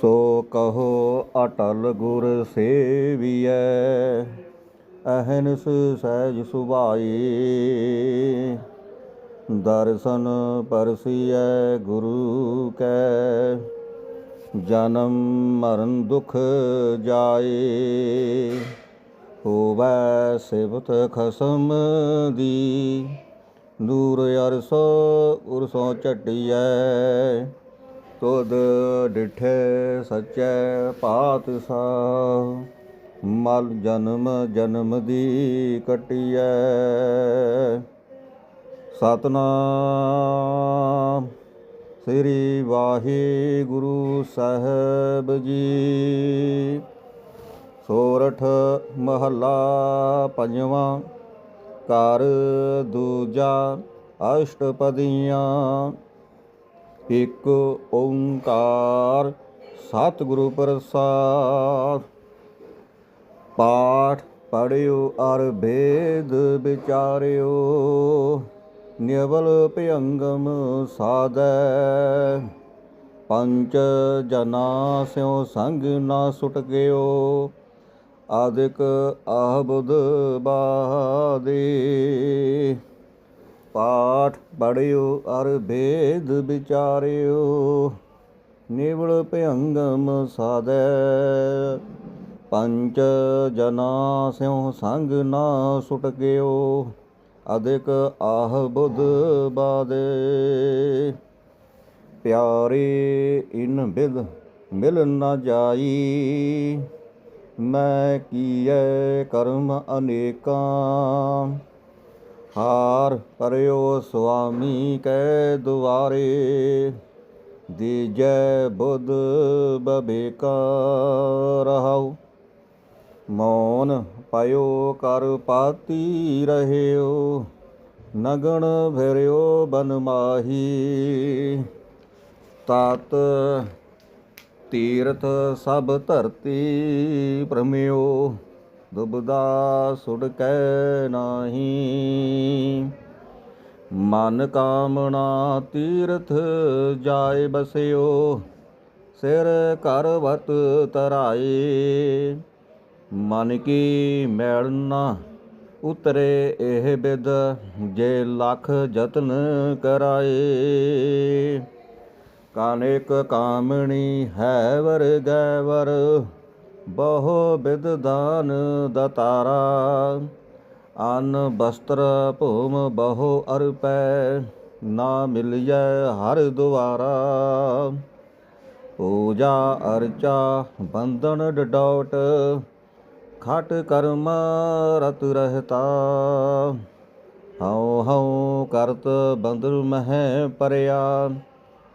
ਸੋ ਕਹੋ ਅਟਲ ਗੁਰ ਸੇਵੀਐ, ਅਹਨਿਸ ਸਹਿਜ ਸੁਭਾਈ। ਦਰਸ਼ਨ ਪਰਸੀਐ ਗੁਰੂ ਕੈ, ਜਨਮ ਮਰਨ ਦੁਖ ਜਾਏ। ਹੋਵੈ ਸਿਵਤ ਖਸਮ ਦੀ, ਦੂਰ ਅਰਸੋ ਉਰਸੋਂ ਝਟਿਐ। ਤੁਧ ਡਿਠੇ ਸਚੈ ਪਾਤਸ਼ਾਹ। ਮਲ ਜਨਮ ਜਨਮ ਦੀ ਕਟਿਐ। ਸਤਨਾਮ ਸ੍ਰੀ ਵਾਹਿਗੁਰੂ ਸਾਹਿਬ ਜੀ। ਸੋਰਠ ਮਹੱਲਾ ਪੰਜਵਾਂ, ਘਰ ਦੂਜਾ, ਅਸ਼ਟਪਦੀਆਂ। ਇੱਕ ਓੰਕਾਰ ਸਤਿਗੁਰੂ ਪ੍ਰਸਾਦ। ਪਾਠ ਪੜਿਓ ਅਰ ਭੇਦ ਵਿਚਾਰਿਓ, ਨਿਵਲ ਭਯੰਗਮ ਸਾਧੈ। ਪੰਚ ਜਨਾ ਸਿਉ ਸੰਗ ਨਾ ਸੁਟ ਗਿਓ ਆਦਿਕ ਆਬੁਦ ਬਾਦੇ। ਪਾਠ ਪੜਿਓ ਅਰ ਭੇਦ ਵਿਚਾਰਿਓ। ਨਿਵਲ ਭਯੰਗਮ ਸਾਧੈ। ਪੰਚ ਜਨਾ ਸਿਉ ਸੰਗ ਨਾ ਸੁਟ ਗਿਓ ਅਦਿਕ ਆਹ ਬੁੱਧ ਬਾਦੇ। ਪਿਆਰੇ, ਇਨ ਬਿਦ ਮਿਲ ਨਾ ਜਾਈ। ਮੈਂ ਕੀਏ ਕਰਮ ਅਨੇਕਾਂ। ਹਾਰ ਪਰਿਓ ਸੁਆਮੀ ਕੈ ਦੁਆਰੇ। ਦੀਜੈ ਬੁੱਧ ਬਬੇਕਾ ਰਹਾਉ ਮੌਨ ਪਇਓ ਕਰ ਪਾਤੀ ਰਹਿਓ। ਨਗਣ ਭਰਿਓ ਬਨ ਮਾਹੀ। ਤਤ ਤੀਰਥ ਸਭ ਧਰਤੀ ਪ੍ਰਮਿਓ ਦੁਬਦਾ ਸੁੜਕੈ ਨਾਹੀ। ਮਨ ਕਾਮਣਾ ਤੀਰਥ ਜਾਏ ਬਸਿਓ, ਸਿਰ ਕਰ ਵਤ ਤਰਾਏ। ਮਨ ਕੀ ਮੈਲ ਨਾ ਉਤਰੇ ਇਹ ਬਿਦ, ਜੇ ਲੱਖ ਯਤਨ ਕਰਾਏ। ਕਾਨੇਕ ਕਾਮਣੀ ਹੈ ਵਰ ਗੈ ਵਰ ਬਹੁ ਬਿਦ ਦਾਨ ਦਤਾਰਾ। ਅਨ ਬਸਤਰ ਭੂਮ ਬਹੁ ਅਰਪੈ, ਨਾ ਮਿਲਿਐ ਹਰ ਦੁਆਰਾ। ਪੂਜਾ ਅਰਚਾ ਬੰਧਨ ਡਡੋਟ, ਖਟ ਕਰਮ ਰਤ ਰਹਤਾ। ਹਉ ਹਉ ਕਰਤ ਬੰਦਰ ਮਹਿ ਪਰਿਆ,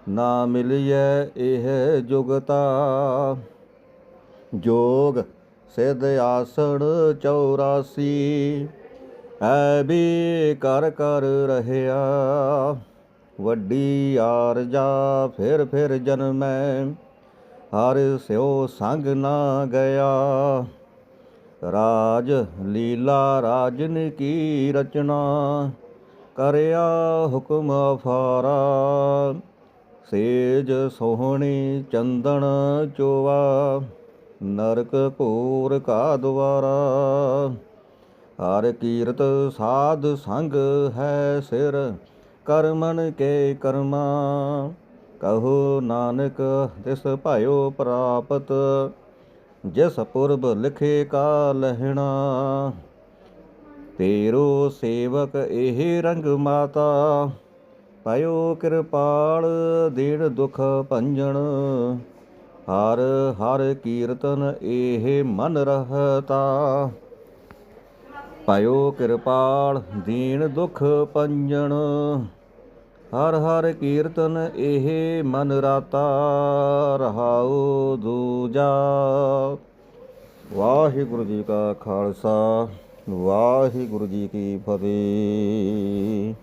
ਨਾ ਮਿਲਿਐ ਇਹ ਜੁਗਤਾ। ਜੋਗ ਸਿਧ ਆਸਣ 84 ਐ ਵੀ ਕਰ ਕਰ ਰਹਿਆ, ਵੱਡੀ ਆਰ ਜਾ ਫਿਰ ਫਿਰ ਜਨਮੈ। ਹਰ ਸਿਓ ਸੰਗ ਨਾ ਗਿਆ, ਰਾਜ ਲੀਲਾ ਰਾਜਨ ਕੀ ਰਚਨਾ? ਕਰਿਆ ਹੁਕਮ ਫਾਰਾ ਸੇਜ ਸੋਹਣੀ ਚੰਦਨ ਚੋਵਾ। ਨਰਕ ਘੂਰ ਕਾ ਦੁਆਰਾ, ਹਰ ਕੀਰਤ ਸਾਧ ਸੰਗ ਹੈ ਸਿਰ, ਕਰਮਨ ਕੇ ਕਰਮਾ। ਕਹੋ ਨਾਨਕ, ਤਿਸ ਭਾਇਓ ਪ੍ਰਾਪਤ, ਜਿਸ ਪੁਰਬ ਲਿਖੇ ਕਾ ਲਹਿਣਾ। ਤੇਰੋ ਸੇਵਕ ਇਹ ਰੰਗ ਮਾਤਾ, ਪਇਓ ਕਿਰਪਾਲ ਦੀਨ ਦੁਖ ਭੰਜਣ। ਹਰ ਹਰ ਕੀਰਤਨ ਇਹ ਮਨ ਰਹਤਾ। ਪਇਓ ਕਿਰਪਾਲ, ਦੀਨ ਦੁਖ ਭੰਜਨ ਹਰ ਹਰ ਕੀਰਤਨ ਇਹ ਮਨ ਰਾਤਾ ਰਹਾਉ ਦੂਜਾ। ਵਾਹਿਗੁਰੂ ਜੀ ਕਾ ਖਾਲਸਾ, ਵਾਹਿਗੁਰੂ ਜੀ ਕੀ ਫਤਿਹ।